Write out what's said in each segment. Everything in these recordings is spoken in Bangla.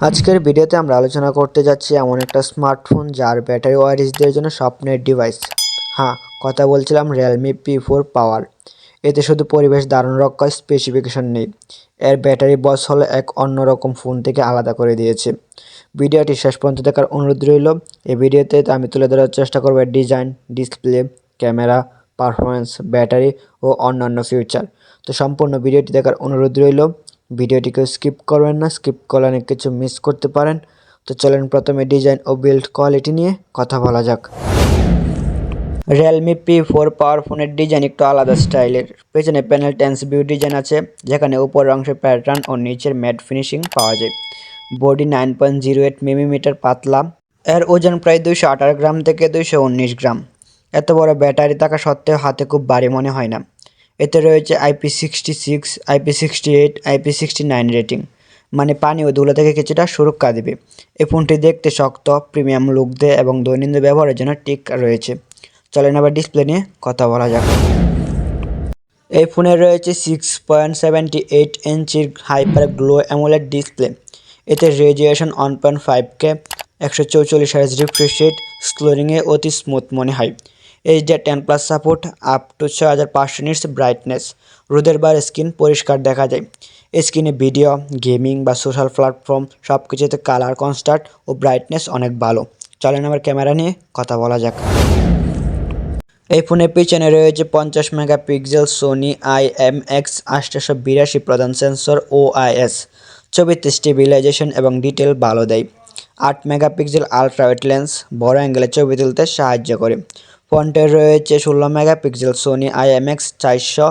আজকের ভিডিওতে আমরা আলোচনা করতে যাচ্ছি এমন একটা স্মার্টফোন যার ব্যাটারি ওয়ারিসদের জন্য স্বপ্নের ডিভাইস হ্যাঁ কথা বলছিলাম রিয়েলমি পি ফোর পাওয়ার এতে শুধু পরিবেশ দারুণ রক্ষার স্পেসিফিকেশন নেই। এর ব্যাটারি বস হলো এক অন্যরকম ফোন থেকে আলাদা করে দিয়েছে। ভিডিওটি শেষ পর্যন্ত দেখার অনুরোধ রইল। এই ভিডিওতে আমি তুলে ধরার চেষ্টা করব design display camera performance battery ও অন্যান্য ফিউচার তো সম্পূর্ণ ভিডিওটি দেখার অনুরোধ রইল। ভিডিওটিকে স্কিপ করবেন না, স্কিপ করলে অনেক কিছু মিস করতে পারেন। তো চলেন প্রথমে ডিজাইন ও বিল্ড কোয়ালিটি নিয়ে কথা বলা যাক। রিয়েলমি পি ফোর পাওয়ার ফোনের ডিজাইন একটু আলাদা স্টাইলের। পেছনে প্যানেল টেন্স ভিউ ডিজাইন আছে, যেখানে উপরের অংশে প্যাটার্ন ও নিচের ম্যাট ফিনিশিং পাওয়া যায়। Body nine point zero eight millimetre পাতলা, এর ওজন প্রায় দুইশো আঠারো গ্রাম থেকে দুইশো উনিশ গ্রাম। এত বড় ব্যাটারি থাকা সত্ত্বেও হাতে খুব ভারী মনে হয় না। এতে রয়েছে IP sixty six IP sixty eight IP sixty nine rating. মানে পানি ও ধুলো থেকে কিছুটা সুরক্ষা দেবে। এই ফোনটি দেখতে শক্ত, প্রিমিয়াম লুক এবং দৈনন্দিন ব্যবহারের জন্য টিক রয়েছে। চলেন আবার ডিসপ্লে নিয়ে কথা বলা যাক। এই ফোনে রয়েছে সিক্স পয়েন্ট সেভেন্টি এইট ইঞ্চির হাইপার গ্লো অ্যামোলেড ডিসপ্লে। এতে radiation one point five K একশো চৌচল্লিশ হার্জ রিফ্রেশ রেট স্ক্লোরিংয়ে অতি স্মুথ মনে হয়। HDR ten plus support up to ছয় হাজার পাঁচশো নিটস ব্রাইটনেস রোদের বার স্ক্রিন পরিষ্কার দেখা যায়। স্ক্রিনে ভিডিও গেমিং বা সোশ্যাল প্ল্যাটফর্ম সব কিছুতে কালার কনস্টার্ট ও ব্রাইটনেস অনেক ভালো। চলেন আমার ক্যামেরা নিয়ে কথা বলা যাক। এই ফোনের পিছনে রয়েছে পঞ্চাশ megapixel Sony I M X আটশোশো বিরাশি প্রধান সেন্সর ও আইএস ছবিতে স্টেবিলাইজেশন এবং ডিটেল ভালো দেয়। আট মেগাপিক্সেল আলট্রা ওয়েট লেন্স বড় অ্যাঙ্গেলে ছবি তুলতে সাহায্য করে। ফ্রন্টে রয়েছে ষোলো মেগাপিক্সেল সোনি আইএমএক্স চারশো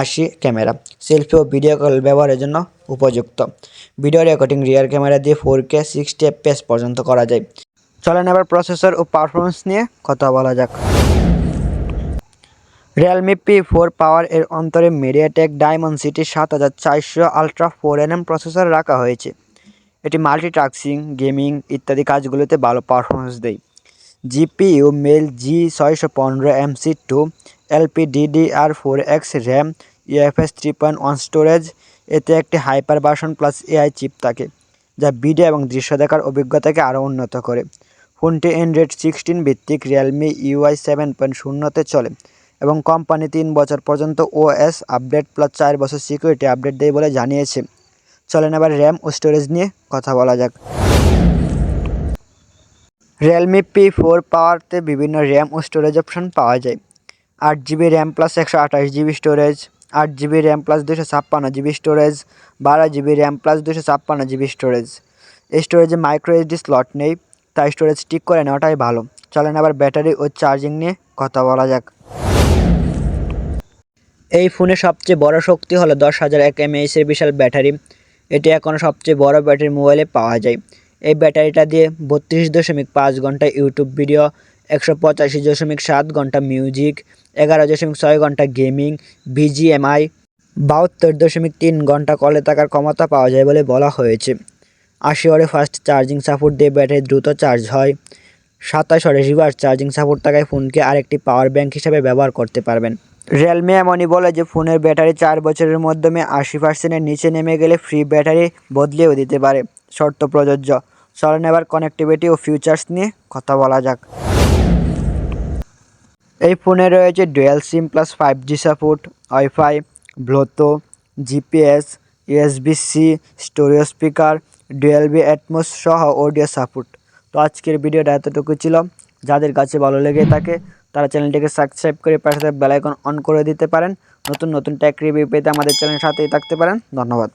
আশি ক্যামেরা। সেলফি ও ভিডিও কল ব্যবহারের জন্য উপযুক্ত। ভিডিও রেকর্ডিং রিয়ার ক্যামেরা দিয়ে ফোর কে সিক্সটি এফপিএস পর্যন্ত করা যায়। চলেন এবার প্রসেসর ও পারফরমেন্স নিয়ে কথা বলা যাক। রিয়েলমি পি ফোর পাওয়ার এর অন্তরে মিডিয়াটেক ডায়মন্ড সিটি সাত হাজার চারশো আলট্রা ফোর এনএম প্রসেসর রাখা হয়েছে। এটি মাল্টিটাস্কিং গেমিং ইত্যাদি কাজগুলোতে ভালো পারফরমেন্স দেয়। জিপিইউ মেল জি ছয়শো পনেরো MC two LPDDR four X RAM UFS three point one storage. এতে একটি হাইপার বাসন প্লাস এআই চিপ থাকে, যা ভিডিও এবং দৃশ্য দেখার অভিজ্ঞতাকে আরও উন্নত করে। ফোনটি অ্যান্ড্রয়েড সিক্সটিন ভিত্তিক রিয়েলমি ইউআই সেভেন পয়েন্ট শূন্যতে চলে এবং কোম্পানি তিন বছর পর্যন্ত ওএস আপডেট প্লাস চার বছর সিকিউরিটি আপডেট দেয় বলে জানিয়েছে। চলেন এবার র্যাম ও স্টোরেজ নিয়ে কথা বলা যাক। রিয়েলমি পি ফোর পাওয়ারতে বিভিন্ন র্যাম ও স্টোরেজ অপশন পাওয়া যায়। আট জিবি র্যাম প্লাস একশো আঠাশ জিবি স্টোরেজ আট জিবি র্যাম প্লাস দুশো ছাপ্পান্ন জিবি স্টোরেজ বারো জিবি র্যাম প্লাস দুশো ছাপ্পান্ন জিবি স্টোরেজ এই স্টোরেজে মাইক্রো এইচডি স্লট নেই, তাই স্টোরেজ ঠিক করে নেওয়াটাই ভালো। চলেন আবার ব্যাটারি ও চার্জিং নিয়ে কথা বলা যাক। এই ফোনে সবচেয়ে বড় শক্তি হলো দশ হাজার এক এমএএসের বিশাল ব্যাটারি এটি এখন সবচেয়ে বড় ব্যাটারি মোবাইলে পাওয়া যায়। এই ব্যাটারিটা দিয়ে বত্রিশ দশমিক পাঁচ ঘণ্টা ইউটিউব ভিডিও, একশো পঁচাশি দশমিক সাত ঘণ্টা মিউজিক, এগারো দশমিক ছয় ঘণ্টা গেমিং বিজিএমআই বাহাত্তর দশমিক তিন ঘণ্টা কলে থাকার ক্ষমতা পাওয়া যায় বলে বলা হয়েছে। আশি ওয়ারে ফাস্ট চার্জিং সাপোর্ট দিয়ে ব্যাটারি দ্রুত চার্জ হয়। সাতাশ ওয়ারে রিভার্স চার্জিং সাপোর্ট থাকায় ফোনকে আরেকটি পাওয়ার ব্যাংক হিসেবে ব্যবহার করতে পারবেন। রিয়েলমি এমনই বলে যে ফোনের ব্যাটারি চার বছরের মাধ্যমে আশি পার্সেন্টের নিচে নেমে গেলে ফ্রি ব্যাটারি বদলেও দিতে পারে। শর্ত প্রযোজ্য। চলেন এবার কানেক্টিভিটি ও ফিউচার্স নিয়ে কথা বলা যাক। এই ফোনে রয়েছে dual SIM plus five G support wifi Bluetooth GPS USB C stereo speaker Dolby Atmos সহ অডিও সাপোর্ট তো আজকের ভিডিওটা এতটুকু ছিল। যাদের কাছে ভালো লেগে থাকে, তারা চ্যানেলটিকে সাবস্ক্রাইব করে পাশে বেলাইকন অন করে দিতে পারেন। নতুন নতুন ট্যাক রিভিউ পেতে আমাদের চ্যানেলের সাথেই থাকতে পারেন। ধন্যবাদ।